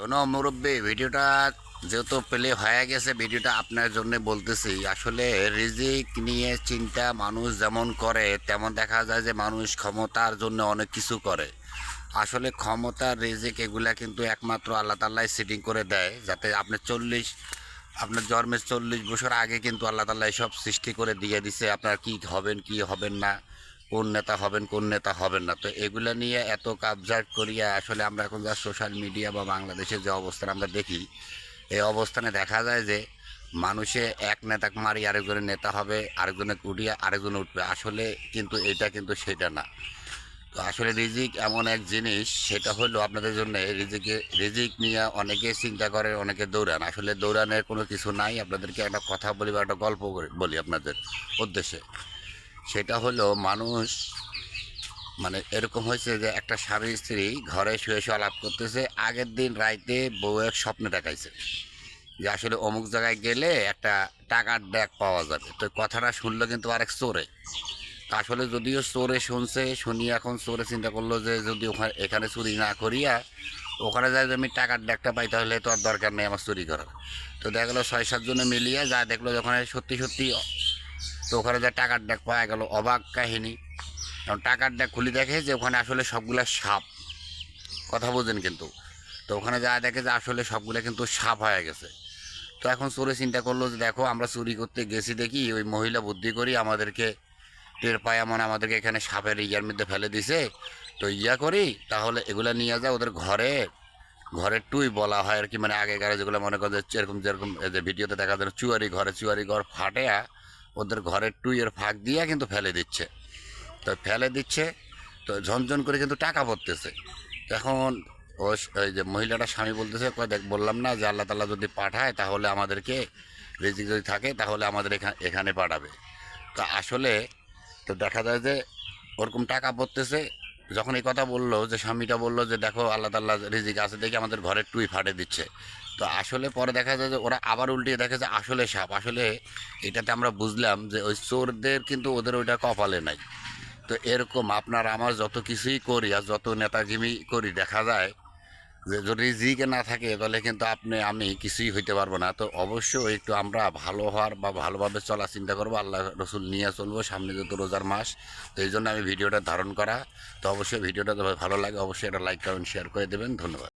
শোনো মুরব্বী, ভিডিওটা যেহেতু প্লে হয়ে গেছে, ভিডিওটা আপনার জন্য বলতেছি। আসলে রিজিক নিয়ে চিন্তা মানুষ যেমন করে, তেমন দেখা যায় যে মানুষ ক্ষমতার জন্য অনেক কিছু করে। আসলে ক্ষমতা রিজিক এগুলা কিন্তু একমাত্র আল্লাহ তাল্লাহ সেটিং করে দেয়, যাতে আপনি চল্লিশ, আপনার জন্মের চল্লিশ বছর আগে কিন্তু আল্লাহ তাল্লাহ সব সৃষ্টি করে দিয়ে দিছে, আপনার কি হবেন কি হবেন না। কোন নেতা হবেন, কোন নেতা হবেন না। তো এগুলো নিয়ে এত কাবজাট করিয়া আসলে আমরা এখন যা সোশ্যাল মিডিয়া বা বাংলাদেশের যে অবস্থান আমরা দেখি, এই অবস্থানে দেখা যায় যে মানুষে এক নেতাকে মারি, আরেকজনের নেতা হবে, আরেকজনে উঠিয়ে আরেকজন উঠবে। আসলে কিন্তু এটা কিন্তু সেটা না। তো আসলে রিজিক এমন এক জিনিস, সেটা হলো আপনাদের জন্য রিজিকে, রিজিক নিয়ে অনেকে চিন্তা করে, অনেকে দৌড়ান। আসলে দৌড়ানের কোনো কিছু নাই। আপনাদেরকে একটা কথা বলি বা একটা গল্প বলি আপনাদের উদ্দেশ্যে। সেটা হলো মানুষ মানে এরকম হয়েছে যে একটা স্বামী স্ত্রী ঘরে শুয়ে শুয়ে আলাপ করতেছে, আগের দিন রাইতে বউ এক স্বপ্নে দেখাইছে যে আসলে অমুক জায়গায় গেলে একটা টাকার ব্যাগ পাওয়া যাবে। তো কথাটা শুনলো কিন্তু আরেক চোরে। আসলে যদিও চোরে শুনছে শুনিয়ে এখন চোরে চিন্তা করল যে যদি ওখানে, এখানে চুরি না করিয়া ওখানে যায় যে আমি টাকার ব্যাগটা পাই তাহলে তো আর দরকার নেই আমার চুরি করার। তো দেখা গেলো ছয় সাতজনে মিলিয়ে যা দেখল যে ওখানে সত্যি সত্যি তো ওখানে যা টাকার ড্যাক পাওয়া গেল, অবাক কাহিনী। কারণ টাকার ড্যাক খুলি দেখে যে ওখানে আসলে সবগুলা সাপ। কথা বোঝেন কিন্তু। তো ওখানে যা দেখে যে আসলে সবগুলো কিন্তু সাপ হয়ে গেছে। তো এখন চোরে চিন্তা করল যে দেখো, আমরা চুরি করতে গেছি দেখি, ওই মহিলা বুদ্ধি করি আমাদেরকে টের পায় এমন আমাদেরকে এখানে সাপের ইয়ার মধ্যে ফেলে দিছে। তো ইয়া করি, তাহলে এগুলো নিয়ে যাও ওদের ঘরে, ঘরের টুই বলা হয় আর কি। মানে আগেকার যেগুলো মনে করে যে এরকম যেরকম যে ভিডিওতে দেখা যায় চুয়ারি ঘরে চুয়ারি ঘর ফাটেয়া ওদের ঘরের টুইয়ের ফাঁক দিয়ে কিন্তু ফেলে দিচ্ছে। তো ফেলে দিচ্ছে, তো ঝনঝন করে কিন্তু টাকা পড়তেছে। এখন ওই যে মহিলাটা স্বামী বলতেছে দেখ, বললাম না যে আল্লাহ তাল্লাহ যদি পাঠায় তাহলে আমাদেরকে রিজিক যদি থাকে তাহলে আমাদের এখানে এখানে পাঠাবে। তো আসলে তো দেখা যায় যে ওরকম টাকা পড়তেছে, যখন এই কথা বলল, যে স্বামীটা বলল যে দেখো আল্লাহ তাল্লাহ রিজিক আছে দেখে আমাদের ঘরের টুই ফাটে দিচ্ছে। তো আসলে পরে দেখা যায় যে ওরা আবার উল্টিয়ে দেখে যে আসলে সাপ। আসলে এটাতে আমরা বুঝলাম যে ওই চোরদের কিন্তু ওদের ওইটা কপালে নাই। তো এরকম আপনার আমার যত কিছুই করি আর যত নেতাগিমি করি, দেখা যায় যে যদি জিকে না থাকে তাহলে কিন্তু আপনি, আমি কিছুই হইতে পারব না। তো অবশ্যই একটু আমরা ভালো হওয়ার বা ভালোভাবে চলা চিন্তা করব, আল্লাহ রসুল নিয়ে চলবো সামনে যত রোজার মাস, তো এই জন্য আমি ভিডিওটা ধারণ করা। তো অবশ্যই ভিডিওটা ভালো লাগে, অবশ্যই একটা লাইক, কমেন্ট শেয়ার করে দেবেন। ধন্যবাদ।